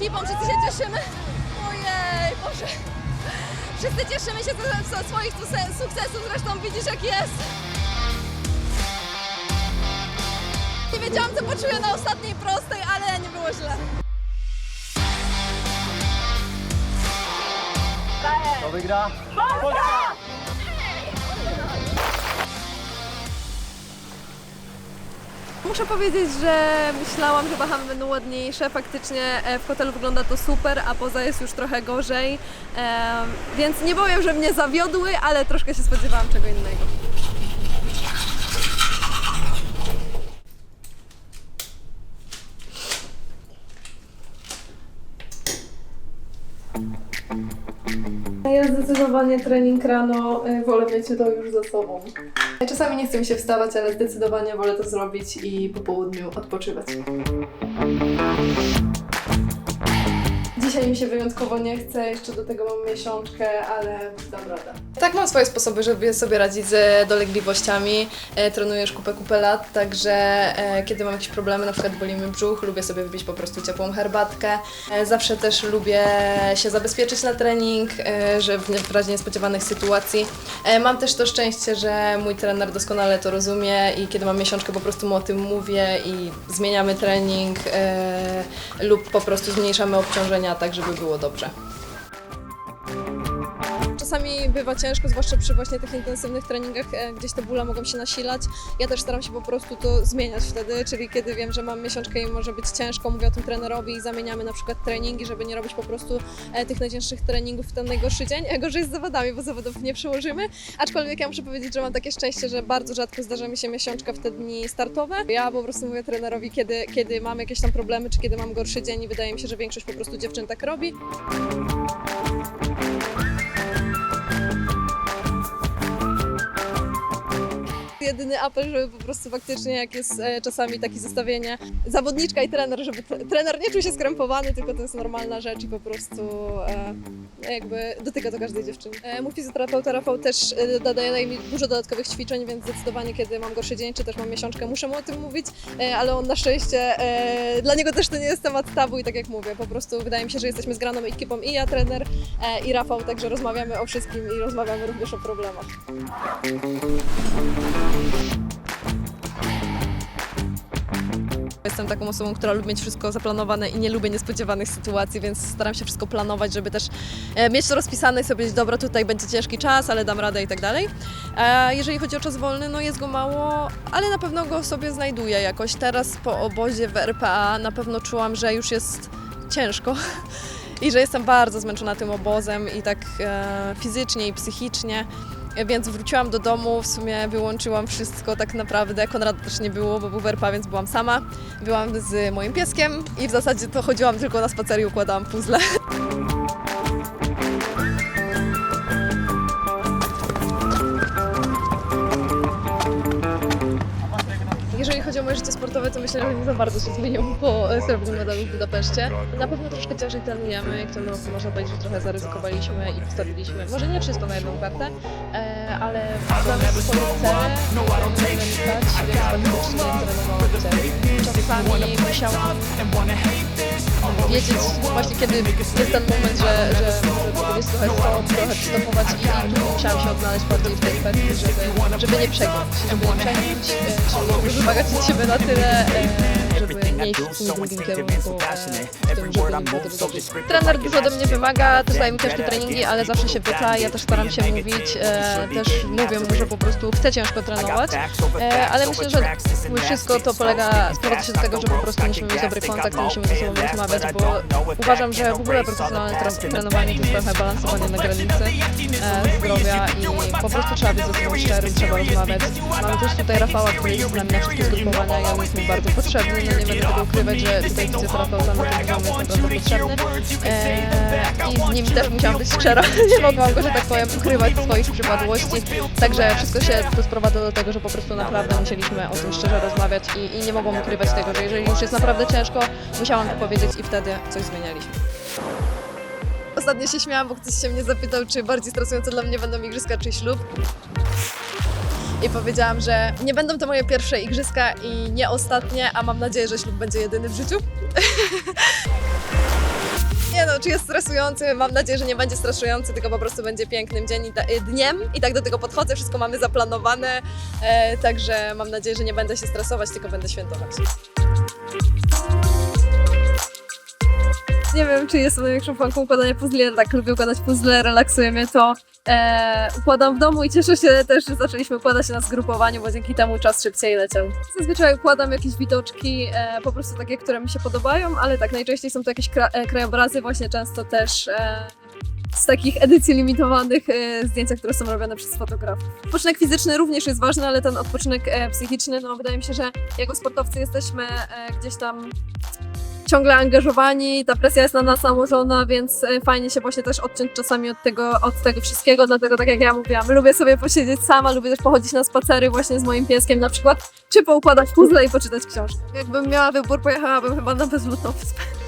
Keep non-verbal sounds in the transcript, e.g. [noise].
ekipą, wszyscy się cieszymy. Ojej, Boże. Wszyscy cieszymy się ze, swoich sukces- sukcesów, zresztą widzisz jak jest. Nie wiedziałam co poczuję na ostatniej prostej, ale nie było źle. To wygra? Muszę powiedzieć, że myślałam, że Bahamy będą ładniejsze. Faktycznie e, w hotelu wygląda to super, a poza jest już trochę gorzej. Więc nie powiem, że mnie zawiodły, ale troszkę się spodziewałam czego innego. Ja zdecydowanie trening rano y, wolę mieć to już za sobą. Czasami nie chce mi się wstawać, ale zdecydowanie wolę to zrobić i po południu odpoczywać. Dzisiaj mi się wyjątkowo nie chce, jeszcze do tego mam miesiączkę, ale dam. Tak, mam swoje sposoby, żeby sobie radzić z dolegliwościami. E, trenuję już kupę, kupę lat, także e, kiedy mam jakieś problemy, na przykład boli mi brzuch, lubię sobie wypić po prostu ciepłą herbatkę. E, zawsze też lubię się zabezpieczyć na trening, e, że w, w razie niespodziewanych sytuacji. E, mam też to szczęście, że mój trener doskonale to rozumie i kiedy mam miesiączkę, po prostu mu o tym mówię i zmieniamy trening e, lub po prostu zmniejszamy obciążenia, tak żeby było dobrze. Czasami bywa ciężko, zwłaszcza przy właśnie tych intensywnych treningach, e, gdzieś te bóle mogą się nasilać. Ja też staram się po prostu to zmieniać wtedy, czyli kiedy wiem, że mam miesiączkę i może być ciężko, mówię o tym trenerowi i zamieniamy na przykład treningi, żeby nie robić po prostu e, tych najcięższych treningów w ten najgorszy dzień. E, Gorzej z zawodami, bo zawodów nie przełożymy. Aczkolwiek ja muszę powiedzieć, że mam takie szczęście, że bardzo rzadko zdarza mi się miesiączka w te dni startowe. Ja po prostu mówię trenerowi, kiedy, kiedy mam jakieś tam problemy, czy kiedy mam gorszy dzień i wydaje mi się, że większość po prostu dziewczyn tak robi. Jedyny apel, żeby po prostu faktycznie, jak jest e, czasami takie zestawienie zawodniczka i trener, żeby tre- trener nie czuł się skrępowany, tylko to jest normalna rzecz i po prostu e, jakby dotyka to każdej dziewczyny. E, mój fizjoterapeuta Rafał też e, dodaje mi dużo dodatkowych ćwiczeń, więc zdecydowanie kiedy mam gorszy dzień, czy też mam miesiączkę, muszę mu o tym mówić, ale on na szczęście, dla niego też to nie jest temat tabu i tak jak mówię, po prostu wydaje mi się, że jesteśmy zgraną ekipą i ja, trener, i Rafał, także rozmawiamy o wszystkim i rozmawiamy również o problemach. Jestem taką osobą, która lubi mieć wszystko zaplanowane i nie lubię niespodziewanych sytuacji, więc staram się wszystko planować, żeby też e, mieć to rozpisane i sobie powiedzieć, dobra, tutaj będzie ciężki czas, ale dam radę i tak dalej. E, Jeżeli chodzi o czas wolny, no jest go mało, ale na pewno go sobie znajduję jakoś. Teraz po obozie w RPA na pewno czułam, że już jest ciężko [laughs] i że jestem bardzo zmęczona tym obozem i tak e, fizycznie i psychicznie. Więc wróciłam do domu, w sumie wyłączyłam wszystko tak naprawdę. Konrada też nie było, bo był w RPA, więc byłam sama. Byłam z moim pieskiem i w zasadzie to chodziłam tylko na spacer i układałam puzzle. Myślę, że nie za bardzo się zmieniło po e, srebrnym medalu w Budapeszcie. Na pewno troszkę ciężej trenujemy. W tym roku można powiedzieć, że trochę zaryzykowaliśmy i postawiliśmy, może nie wszystko na jedną kartę, e, ale mamy swoje cele, które wygrać, więc faktycznie trenowałam cel. Czasami musiałam wiedzieć właśnie kiedy jest ten moment, że, że może powiedzieć trochę trochę przystopować i, tu musiałam się odnaleźć bardziej w tej kwestii, żeby, żeby nie przegiąć, żeby nie przegiąć, czyli wymagać od siebie na tyle, e, żeby nie iść w drugim kierunku, e, tym, żeby nie było tego. Trener dużo ode mnie wymaga, też daje mi ciężkie treningi, ale zawsze się pyta, ja też staram się mówić, e, też mówię mu, że po prostu chcę ciężko trenować, e, ale myślę, że wszystko to polega, sprowadza się do tego, że po prostu musimy mieć dobry kontakt i musimy ze sobą rozmawiać, bo uważam, że w ogóle profesjonalne tre- trenowanie to jest trochę balansowanie na [laughs] granicy e, zdrowia i po prostu trzeba być ze sobą szczerym, trzeba rozmawiać. Mamy też tutaj Rafała, który jest z nami na wszystkie zgrupowania i on jest mi bardzo potrzebny, nie będę tego ukrywać, że tutaj fizjoterapeuta na tym poziomie jest potrzebny e, i z nim też musiałam być szczera, [laughs] nie mogłam go, że tak powiem, ukrywać swoich przypadłości, także wszystko się to sprowadza do tego, że po prostu naprawdę musieliśmy o tym szczerze rozmawiać i, i nie mogłam ukrywać tego, że jeżeli już jest naprawdę ciężko, musiałam to powiedzieć i wtedy coś zmienialiśmy. Ostatnio się śmiałam, bo ktoś się mnie zapytał, czy bardziej stresujące dla mnie będą igrzyska, czy ślub. I powiedziałam, że nie będą to moje pierwsze igrzyska i nie ostatnie, a mam nadzieję, że ślub będzie jedyny w życiu. [laughs] Nie no, czy jest stresujący? Mam nadzieję, że nie będzie stresujący, tylko po prostu będzie pięknym dzień i ta, y, dniem i tak do tego podchodzę, wszystko mamy zaplanowane, e, także mam nadzieję, że nie będę się stresować, tylko będę świętować. Nie wiem, czy jestem największą fanką układania puzli, ale tak lubię układać puzzle, relaksuje mnie to. E, układam w domu i cieszę się też, że zaczęliśmy układać na zgrupowaniu, bo dzięki temu czas szybciej leciał. Zazwyczaj układam jakieś widoczki, e, po prostu takie, które mi się podobają, ale tak najczęściej są to jakieś kra- e, krajobrazy, właśnie często też e, z takich edycji limitowanych e, zdjęcia, które są robione przez fotografów. Odpoczynek fizyczny również jest ważny, ale ten odpoczynek e, psychiczny, no wydaje mi się, że jako sportowcy jesteśmy e, gdzieś tam ciągle angażowani, ta presja jest na nas nałożona, więc e, fajnie się właśnie też odciąć czasami od tego, od tego wszystkiego, dlatego tak jak ja mówiłam, lubię sobie posiedzieć sama, lubię też pochodzić na spacery właśnie z moim pieskiem na przykład, czy poukładać puzzle i poczytać książkę. Jakbym miała wybór, pojechałabym chyba na bezludną wyspę.